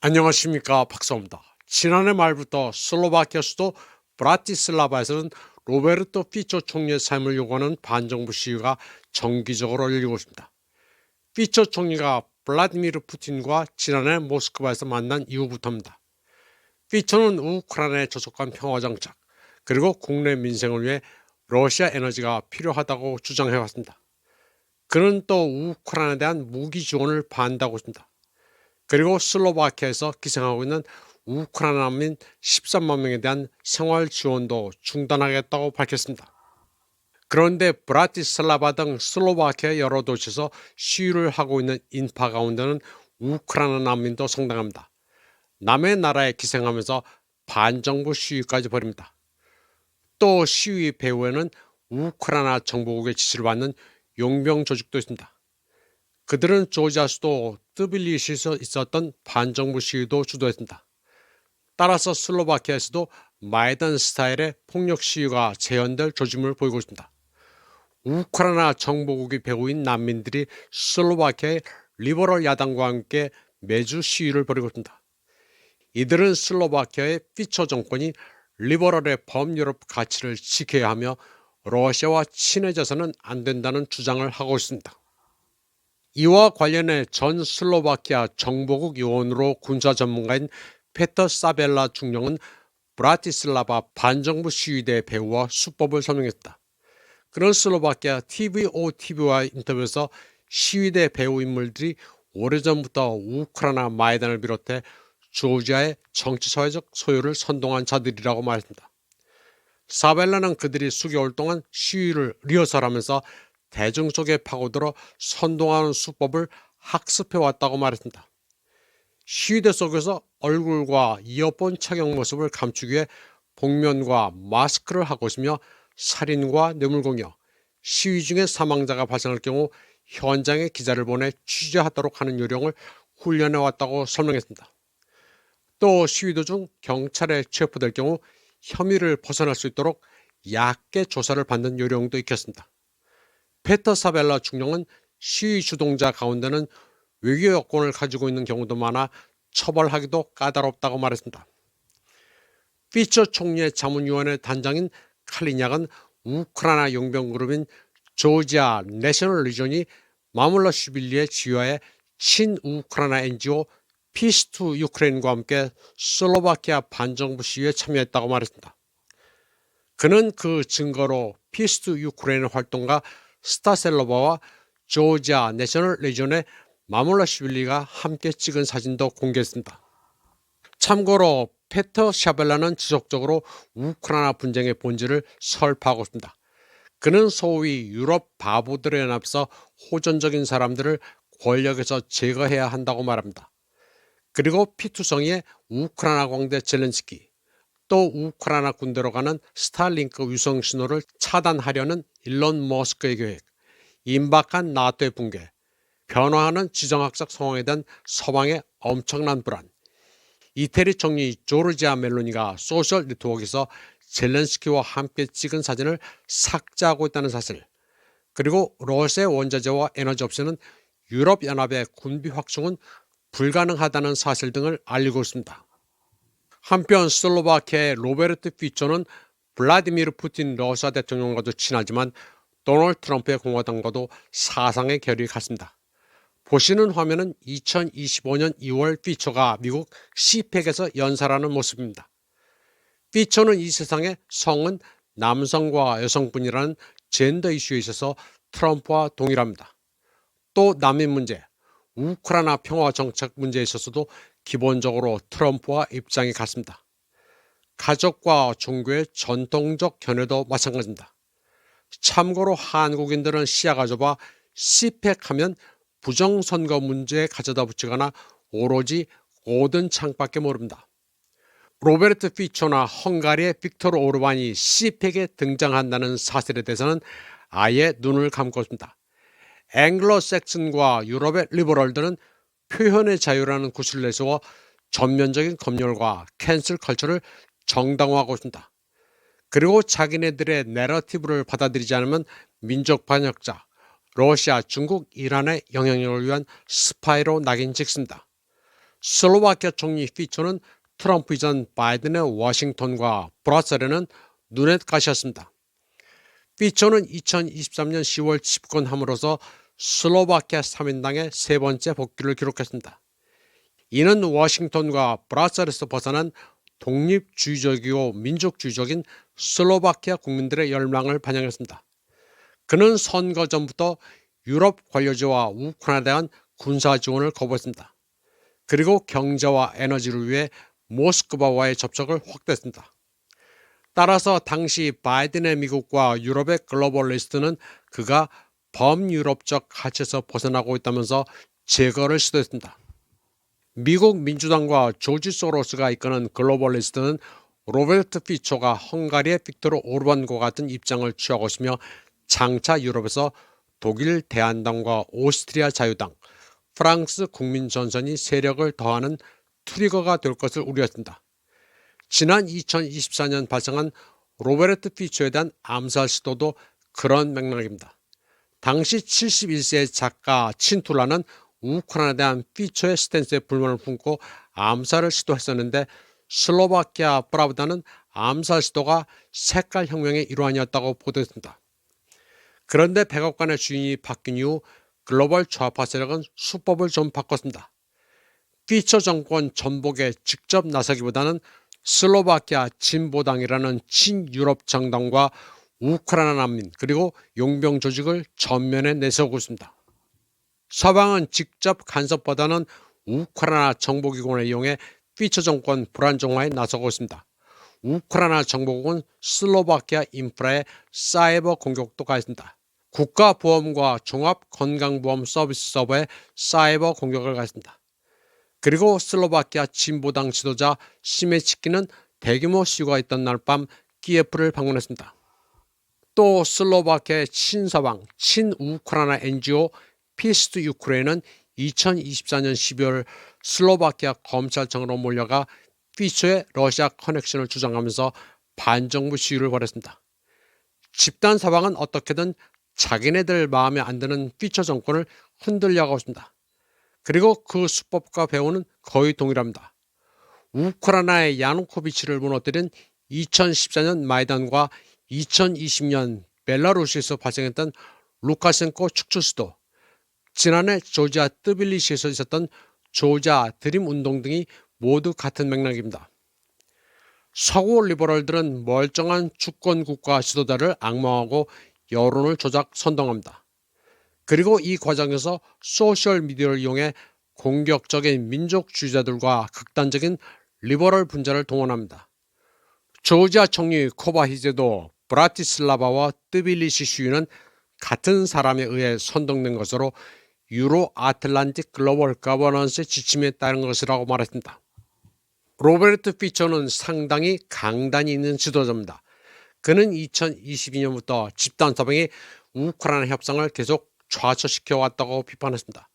안녕하십니까 박사입니다. 지난해 말부터 슬로바키아 수도 브라티슬라바에서는 로베르토 피초 총리의 삶을 요구하는 반정부 시위가 정기적으로 열리고 있습니다. 피초 총리가 블라디미르 푸틴과 지난해 모스크바에서 만난 이후부터입니다. 피초는 우크라이나에 저속한 평화 정착 그리고 국내 민생을 위해 러시아 에너지가 필요하다고 주장해왔습니다. 그는 또 우크라이나에 대한 무기 지원을 반대하고 있습니다. 그리고 슬로바키아에서 기생하고 있는 우크라이나 난민 13만 명에 대한 생활 지원도 중단하겠다고 밝혔습니다. 그런데 브라티슬라바 등 슬로바키아 여러 도시에서 시위를 하고 있는 인파 가운데는 우크라이나 난민도 상당합니다. 남의 나라에 기생하면서 반정부 시위까지 벌입니다. 또 시위 배후에는 우크라이나 정보국의 지시를 받는 용병 조직도 있습니다. 그들은 조지아 수도 트빌리시에서 있었던 반정부 시위도 주도했습니다. 따라서 슬로바키아에서도 마이단 스타일의 폭력 시위가 재현될 조짐을 보이고 있습니다. 우크라이나 정보국이 배후인 난민들이 슬로바키아의 리버럴 야당과 함께 매주 시위를 벌이고 있습니다. 이들은 슬로바키아의 피처 정권이 리버럴의 범유럽 가치를 지켜야 하며 러시아와 친해져서는 안 된다는 주장을 하고 있습니다. 이와 관련해 전 슬로바키아 정보국 요원으로 군사 전문가인 페터 사벨라 중령은 브라티슬라바 반정부 시위대 배우와 수법을 설명했다. 그런 슬로바키아 TVO-TV와 인터뷰에서 시위대 배우 인물들이 오래전부터 우크라이나 마이단을 비롯해 조지아의 정치사회적 소유를 선동한 자들이라고 말했습니다. 사벨라는 그들이 수개월 동안 시위를 리허설하면서 대중 속에 파고들어 선동하는 수법을 학습해 왔다고 말했습니다. 시위대 속에서 얼굴과 이어폰 착용 모습을 감추기 위해 복면과 마스크를 하고 있으며 살인과 뇌물공여, 시위 중에 사망자가 발생할 경우 현장에 기자를 보내 취재하도록 하는 요령을 훈련해 왔다고 설명했습니다. 또 시위 도중 경찰에 체포될 경우 혐의를 벗어날 수 있도록 얕게 조사를 받는 요령도 익혔습니다. 페터 사벨라 중령은 시위 주동자 가운데는 외교 여권을 가지고 있는 경우도 많아 처벌하기도 까다롭다고 말했습니다. 피처 총리의 자문위원회 단장인 칼리냐은 우크라이나 용병그룹인 조지아 내셔널 리전이 마물라 슈빌리의 지휘하에 친우크라이나 NGO 피스투 유크레인과 함께 슬로바키아 반정부 시위에 참여했다고 말했습니다. 그는 그 증거로 피스투 유크레인 활동가 스타셀로바와 조지아 내셔널 레전의 마몰라시빌리가 함께 찍은 사진도 공개했습니다. 참고로 페터 샤벨라는 지속적으로 우크라이나 분쟁의 본질을 설파하고 있습니다. 그는 소위 유럽 바보들의 연합서 호전적인 사람들을 권력에서 제거해야 한다고 말합니다. 그리고 피투성이의 우크라이나 광대 젤렌스키, 또 우크라이나 군대로 가는 스탈링크 위성 신호를 차단하려는 일론 머스크의 계획, 임박한 나토의 붕괴, 변화하는 지정학적 상황에 대한 서방의 엄청난 불안, 이태리 총리 조르지아 멜로니가 소셜 네트워크에서 젤렌스키와 함께 찍은 사진을 삭제하고 있다는 사실, 그리고 러시아 원자재와 에너지 없이는 유럽연합의 군비 확충은 불가능하다는 사실 등을 알리고 있습니다. 한편 슬로바키아의 로베르트 피초는 블라디미르 푸틴 러시아 대통령과도 친하지만 도널드 트럼프의 공화당과도 사상의 결이 같습니다. 보시는 화면은 2025년 2월 피처가 미국 시팩에서 연설하는 모습입니다. 피처는 이 세상에 성은 남성과 여성뿐이라는 젠더 이슈에 있어서 트럼프와 동일합니다. 또 난민 문제, 우크라이나 평화 정책 문제에 있어서도 기본적으로 트럼프와 입장이 같습니다. 가족과 종교의 전통적 견해도 마찬가지입니다. 참고로 한국인들은 시야가 좁아 시팩하면 부정선거 문제에 가져다 붙이거나 오로지 오든 창밖에 모릅니다. 로베르트 피초나 헝가리의 빅토르 오르반이 시팩에 등장한다는 사실에 대해서는 아예 눈을 감고 있습니다. 앵글로 섹슨과 유럽의 리버럴들은 표현의 자유라는 구실을 내세워 전면적인 검열과 캔슬 컬처를 정당화하고 있습니다. 그리고 자기네들의 내러티브를 받아들이지 않으면 민족 반역자, 러시아, 중국, 이란의 영향력을 위한 스파이로 낙인 찍습니다. 슬로바키아 총리 피초는 트럼프 이전 바이든의 워싱턴과 브라셀에는 눈엣 가시였습니다. 피초는 2023년 10월 집권함으로써 슬로바키아 3인당의 세 번째 복귀를 기록했습니다. 이는 워싱턴과 브라셀에서 벗어난 독립주의적이고 민족주의적인 슬로바키아 국민들의 열망을 반영했습니다. 그는 선거 전부터 유럽 관료지와 우크라이나에 대한 군사 지원을 거부했습니다. 그리고 경제와 에너지를 위해 모스크바와의 접촉을 확대했습니다. 따라서 당시 바이든의 미국과 유럽의 글로벌리스트는 그가 범유럽적 가치에서 벗어나고 있다면서 제거를 시도했습니다. 미국 민주당과 조지 소로스가 이끄는 글로벌리스트는 로베르트 피초가 헝가리의 빅토르 오르반과 같은 입장을 취하고 있으며 장차 유럽에서 독일 대한당과 오스트리아 자유당, 프랑스 국민전선이 세력을 더하는 트리거가 될 것을 우려했습니다. 지난 2024년 발생한 로베르트 피초에 대한 암살 시도도 그런 맥락입니다. 당시 71세의 작가 친툴라는 우크라이나에 대한 피초의 스탠스에 불만을 품고 암살을 시도했었는데 슬로바키아 프라브다는 암살 시도가 색깔 혁명의 일환이었다고 보도했습니다. 그런데 백악관의 주인이 바뀐 이후 글로벌 좌파 세력은 수법을 좀 바꿨습니다. 피처 정권 전복에 직접 나서기보다는 슬로바키아 진보당이라는 친유럽 정당과 우크라이나 난민 그리고 용병 조직을 전면에 내세우고 있습니다. 서방은 직접 간섭보다는 우크라이나 정보기관을 이용해 피처 정권 불안정화에 나서고 있습니다. 우크라이나 정보국은 슬로바키아 인프라에 사이버 공격도 가했습니다. 국가보험과 종합건강보험 서비스 서버에 사이버 공격을 가했습니다. 그리고 슬로바키아 진보당 지도자 시메치키는 대규모 시위가 있던 날 밤 키예프를 방문했습니다. 또 슬로바키아의 친서방, 친우크라이나 NGO 피스트 유크레인은 2024년 12월 슬로바키아 검찰청으로 몰려가 피처의 러시아 커넥션을 주장하면서 반정부 시위를 벌였습니다. 집단 사방은 어떻게든 자기네들 마음에 안 드는 피처 정권을 흔들려고 있습니다. 그리고 그 수법과 배우는 거의 동일합니다. 우크라이나의 야누코비치를 무너뜨린 2014년 마이단과 2020년 벨라루시에서 발생했던 루카센코 축출수도 지난해 조지아 뜨빌리시에서 있었던 조지아 드림 운동 등이 모두 같은 맥락입니다. 서구 리버럴들은 멀쩡한 주권 국가 지도자를 악마하고 여론을 조작 선동합니다. 그리고 이 과정에서 소셜 미디어를 이용해 공격적인 민족주의자들과 극단적인 리버럴 분자를 동원합니다. 조지아 총리 코바히제도 브라티슬라바와 뜨빌리시 시위는 같은 사람에 의해 선동된 것으로 유로 아틀란틱 글로벌 거버넌스의 지침에 따른 것이라고 말했습니다. 로베르트 피처는 상당히 강단이 있는 지도자입니다. 그는 2022년부터 집단 서방이 우크라이나 협상을 계속 좌초시켜 왔다고 비판했습니다.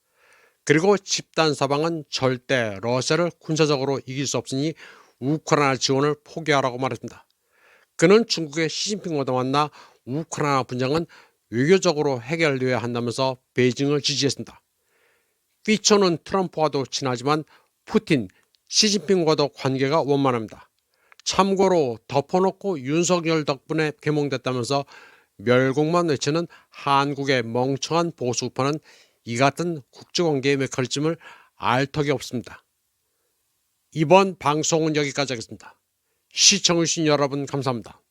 그리고 집단 서방은 절대 러시아를 군사적으로 이길 수 없으니 우크라이나 지원을 포기하라고 말했습니다. 그는 중국의 시진핑과도 만나 우크라이나 분쟁은 외교적으로 해결되어야 한다면서 베이징을 지지했습니다. 피처는 트럼프와도 친하지만 푸틴, 시진핑과도 관계가 원만합니다. 참고로 덮어놓고 윤석열 덕분에 개몽됐다면서 멸공만 외치는 한국의 멍청한 보수파는 이 같은 국제관계의 메커니즘을 알 턱이 없습니다. 이번 방송은 여기까지 하겠습니다. 시청해주신 여러분 감사합니다.